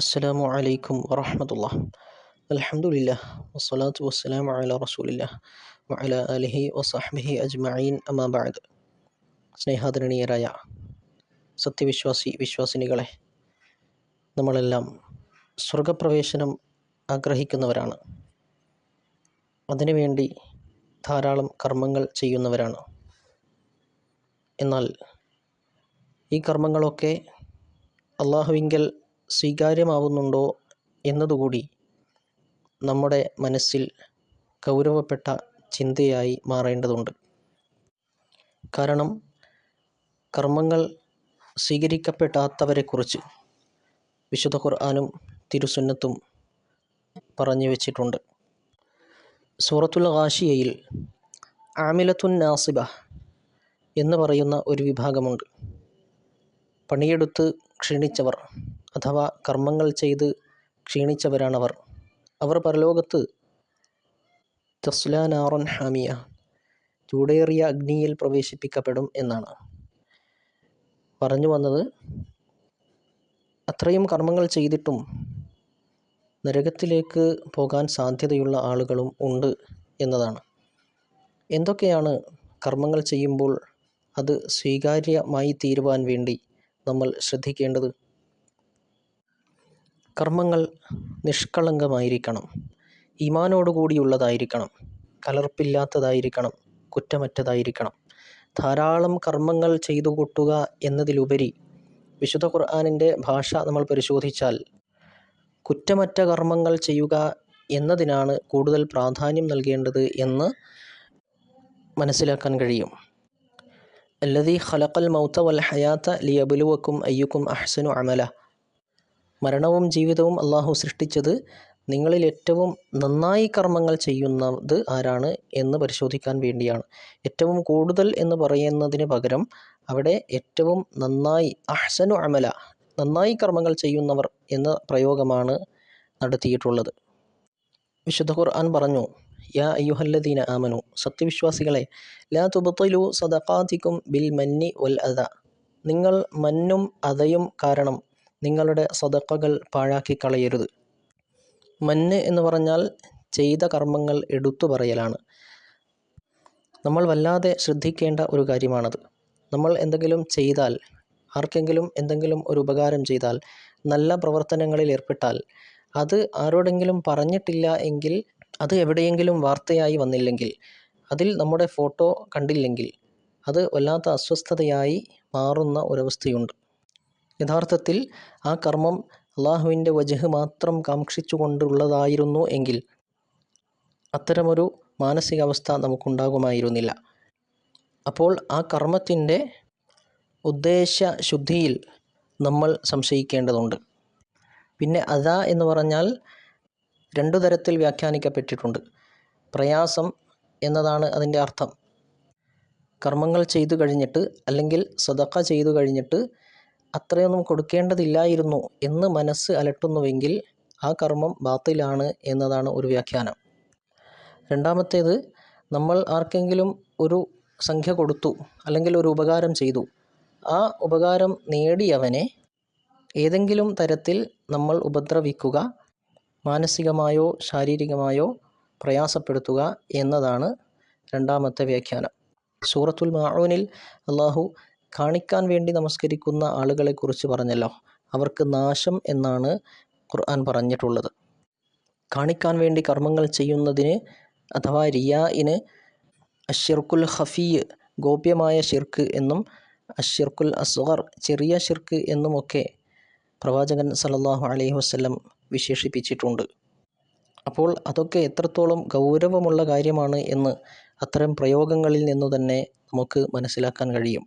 അസ്സലാമു അലൈക്കും വറഹമത്തുള്ള അലഹമുല്ല വസ്സലാത്തു വസ്സലാം അല റസൂലില്ലാ വഅല അലിഹി വസഹ്ബിഹി അജ്മഈൻ. അമാബാദ് സ്നേഹാദരണീയരായ സത്യവിശ്വാസി വിശ്വാസിനികളെ നമ്മളെല്ലാം സ്വർഗപ്രവേശനം ആഗ്രഹിക്കുന്നവരാണ്. അതിനുവേണ്ടി ധാരാളം കർമ്മങ്ങൾ ചെയ്യുന്നവരാണ്. എന്നാൽ ഈ കർമ്മങ്ങളൊക്കെ അള്ളാഹുവിങ്കൽ സ്വീകാര്യമാവുന്നുണ്ടോ എന്നതുകൂടി നമ്മുടെ മനസ്സിൽ ഗൗരവപ്പെട്ട ചിന്തയായി മാറേണ്ടതുണ്ട്. കാരണം കർമ്മങ്ങൾ സ്വീകരിക്കപ്പെടാത്തവരെക്കുറിച്ച് വിശുദ്ധ ഖുർആാനും തിരുസുന്നത്തും പറഞ്ഞു വച്ചിട്ടുണ്ട്. സൂറത്തുൽ കാശിയയിൽ ആമിലത്തുൻ നാസിബ എന്ന് പറയുന്ന ഒരു വിഭാഗമുണ്ട്. പണിയെടുത്ത് ക്ഷീണിച്ചവർ അഥവാ കർമ്മങ്ങൾ ചെയ്ത് ക്ഷീണിച്ചവരാണവർ. അവർ പരലോകത്ത് തസ്ലാനാറൻ ഹാമിയ ചൂടേറിയ അഗ്നിയിൽ പ്രവേശിപ്പിക്കപ്പെടും എന്നാണ്. പറഞ്ഞു വന്നത് അത്രയും കർമ്മങ്ങൾ ചെയ്തിട്ടും നരകത്തിലേക്ക് പോകാൻ സാധ്യതയുള്ള ആളുകളും ഉണ്ട് എന്നതാണ്. എന്തൊക്കെയാണ് കർമ്മങ്ങൾ ചെയ്യുമ്പോൾ അത് സ്വീകാര്യമായി തീരുവാൻ വേണ്ടി നമ്മൾ ശ്രദ്ധിക്കേണ്ടത്? കർമ്മങ്ങൾ നിഷ്കളങ്കമായിരിക്കണം. ഈമാനോടുകൂടിയുള്ളതായിരിക്കണം. കലർപ്പില്ലാത്തതായിരിക്കണം. കുറ്റമറ്റതായിരിക്കണം. ധാരാളം കർമ്മങ്ങൾ ചെയ്തു കൂട്ടുക എന്നതിലുപരി വിശുദ്ധ ഖുർആാനിന്റെ ഭാഷ നമ്മൾ പരിശോധിച്ചാൽ കുറ്റമറ്റ കർമ്മങ്ങൾ ചെയ്യുക എന്നതിനാണ് കൂടുതൽ പ്രാധാന്യം നൽകേണ്ടത് എന്ന് മനസ്സിലാക്കാൻ കഴിയും. അല്ലതി ഖലഖൽ മൗത്ത വൽ ഹയാത്ത ലിയബുലുവക്കും അയ്യുക്കും അഹ്സനു അമല. മരണവും ജീവിതവും അള്ളാഹു സൃഷ്ടിച്ചത് നിങ്ങളിൽ ഏറ്റവും നന്നായി കർമ്മങ്ങൾ ചെയ്യുന്നത് ആരാണ് എന്ന് പരിശോധിക്കാൻ വേണ്ടിയാണ്. ഏറ്റവും കൂടുതൽ എന്ന് പറയുന്നതിന് പകരം അവിടെ ഏറ്റവും നന്നായി അഹ്സനു അമല നന്നായി കർമ്മങ്ങൾ ചെയ്യുന്നവർ എന്ന പ്രയോഗമാണ് നടത്തിയിട്ടുള്ളത്. വിശുദ്ധ ഖുർആൻ പറഞ്ഞു യാ അയ്യുഹല്ലദീന ആമനു സത്യവിശ്വാസികളെ ലാ തുബത്തലു സദഖാതിക്കും ബിൽ മന്നി വൽ അദ. നിങ്ങൾ മന്നും അതയും കാരണം നിങ്ങളുടെ സ്വതക്കകൾ പാഴാക്കി കളയരുത്. മന്ന് എന്ന് പറഞ്ഞാൽ ചെയ്ത കർമ്മങ്ങൾ എടുത്തു പറയലാണ്. നമ്മൾ വല്ലാതെ ശ്രദ്ധിക്കേണ്ട ഒരു കാര്യമാണത്. നമ്മൾ എന്തെങ്കിലും ചെയ്താൽ ആർക്കെങ്കിലും എന്തെങ്കിലും ഒരു ഉപകാരം ചെയ്താൽ നല്ല പ്രവർത്തനങ്ങളിൽ ഏർപ്പെട്ടാൽ അത് ആരോടെങ്കിലും പറഞ്ഞിട്ടില്ല എങ്കിൽ അത് എവിടെയെങ്കിലും വാർത്തയായി വന്നില്ലെങ്കിൽ അതിൽ നമ്മുടെ ഫോട്ടോ കണ്ടില്ലെങ്കിൽ അത് വല്ലാത്ത അസ്വസ്ഥതയായി മാറുന്ന ഒരവസ്ഥയുണ്ട്. യഥാർത്ഥത്തിൽ ആ കർമ്മം അള്ളാഹുവിന്റെ വജഹ് മാത്രം കാക്ഷിച്ചു കൊണ്ടുള്ളതായിരുന്നു എങ്കിൽ അത്തരമൊരു മാനസികാവസ്ഥ നമുക്കുണ്ടാകുമായിരുന്നില്ല. അപ്പോൾ ആ കർമ്മത്തിന്റെ ഉദ്ദേശ ശുദ്ധിയിൽ നമ്മൾ സംശയിക്കേണ്ടതുണ്ട്. പിന്നെ അതാ എന്ന് പറഞ്ഞാൽ രണ്ടു തരത്തിൽ വ്യാഖ്യാനിക്കപ്പെട്ടിട്ടുണ്ട്. പ്രയാസം എന്നതാണ് അതിന്റെ അർത്ഥം. കർമ്മങ്ങൾ ചെയ്തു കഴിഞ്ഞിട്ട് അല്ലെങ്കിൽ സദക്ക ചെയ്തു കഴിഞ്ഞിട്ട് അത്രയൊന്നും കൊടുക്കേണ്ടതില്ലായിരുന്നു എന്ന് മനസ്സ് അലട്ടുന്നുവെങ്കിൽ ആ കർമ്മം ബാത്തിലാണ് എന്നതാണ് ഒരു വ്യാഖ്യാനം. രണ്ടാമത്തേത് നമ്മൾ ആർക്കെങ്കിലും ഒരു സംഖ്യ കൊടുത്തു അല്ലെങ്കിൽ ഒരു ഉപകാരം ചെയ്തു ആ ഉപകാരം നേടിയവനെ ഏതെങ്കിലും തരത്തിൽ നമ്മൾ ഉപദ്രവിക്കുക മാനസികമായോ ശാരീരികമായോ പ്രയാസപ്പെടുത്തുക എന്നതാണ് രണ്ടാമത്തെ വ്യാഖ്യാനം. സൂറത്തുൽ മാഊനിൽ അള്ളാഹു കാണിക്കാൻ വേണ്ടി നമസ്കരിക്കുന്ന ആളുകളെ കുറിച്ച് പറഞ്ഞല്ലോ. അവർക്ക് നാശം എന്നാണ് ഖുർആൻ പറഞ്ഞിട്ടുള്ളത്. കാണിക്കാൻ വേണ്ടി കർമ്മങ്ങൾ ചെയ്യുന്നതിന് അഥവാ റിയാഇന് അഷിർക്കുൽ ഹഫീ ഗോപ്യമായ ഷിർക്ക് എന്നും അഷിർക്കുൽ അസ്ഗർ ചെറിയ ഷിർക്ക് എന്നുമൊക്കെ പ്രവാചകൻ സല്ലല്ലാഹു അലൈഹി വസ്ലം വിശേഷിപ്പിച്ചിട്ടുണ്ട്. അപ്പോൾ അതൊക്കെ എത്രത്തോളം ഗൗരവമുള്ള കാര്യമാണ് എന്ന് അത്തരം പ്രയോഗങ്ങളിൽ നിന്നു തന്നെ നമുക്ക് മനസ്സിലാക്കാൻ കഴിയും.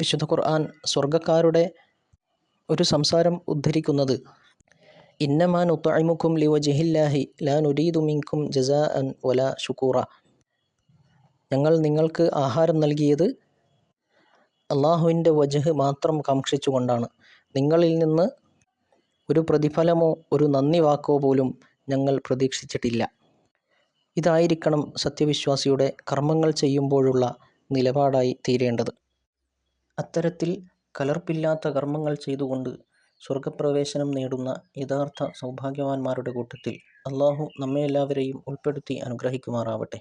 വിശുദ്ധ ഖുർആൻ സ്വർഗക്കാരുടെ ഒരു സംസാരം ഉദ്ധരിക്കുന്നത്. ഇന്നമാൻ ഉത്തായ്മുഖും ലിവ ജഹില്ലാഹി ലാൻ ഉരീദുമിങ്കും ജസാ അൻ വല ഷുക്കൂറ ഞങ്ങൾ നിങ്ങൾക്ക് ആഹാരം നൽകിയത് അള്ളാഹുവിന്റെ വജഹ് മാത്രം കാക്ഷിച്ചുകൊണ്ടാണ്. നിങ്ങളിൽ നിന്ന് ഒരു പ്രതിഫലമോ ഒരു നന്ദി വാക്കോ പോലും ഞങ്ങൾ പ്രതീക്ഷിച്ചിട്ടില്ല. ഇതായിരിക്കണം സത്യവിശ്വാസിയുടെ കർമ്മങ്ങൾ ചെയ്യുമ്പോഴുള്ള നിലപാടായി തീരേണ്ടത്. അത്തരത്തിൽ കലർപ്പില്ലാത്ത കർമ്മങ്ങൾ ചെയ്തുകൊണ്ട് സ്വർഗപ്രവേശനം നേടുന്ന യഥാർത്ഥ സൗഭാഗ്യവാന്മാരുടെ കൂട്ടത്തിൽ അള്ളാഹു നമ്മെ എല്ലാവരെയും ഉൾപ്പെടുത്തി അനുഗ്രഹിക്കുമാറാവട്ടെ.